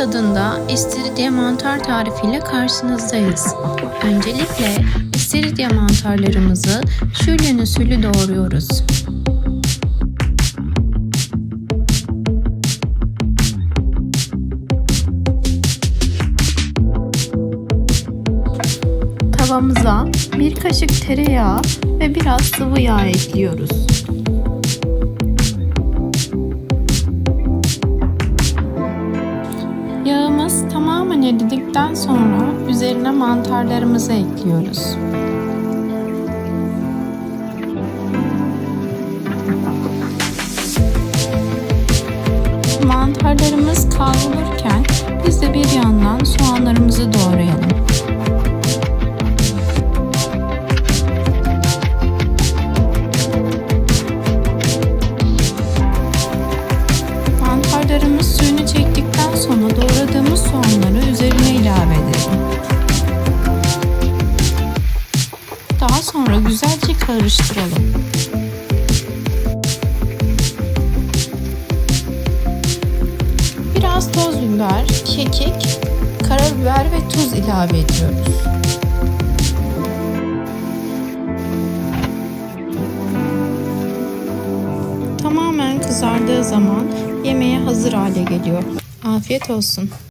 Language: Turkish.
tadında istiridye mantar tarifiyle karşınızdayız. Öncelikle istiridye mantarlarımızı şölyen usulü doğruyoruz. Tavamıza bir kaşık tereyağı ve biraz sıvı yağ ekliyoruz. Yağımız tamamen eridikten sonra üzerine mantarlarımızı ekliyoruz. Mantarlarımız kavrulurken biz de bir yandan soğanlarımızı doğrayalım. Mantarlarımız suyunu Daha sonra güzelce karıştıralım. Biraz toz biber, kekik, karabiber ve tuz ilave ediyoruz. Tamamen kızardığı zaman yemeğe hazır hale geliyor. Afiyet olsun.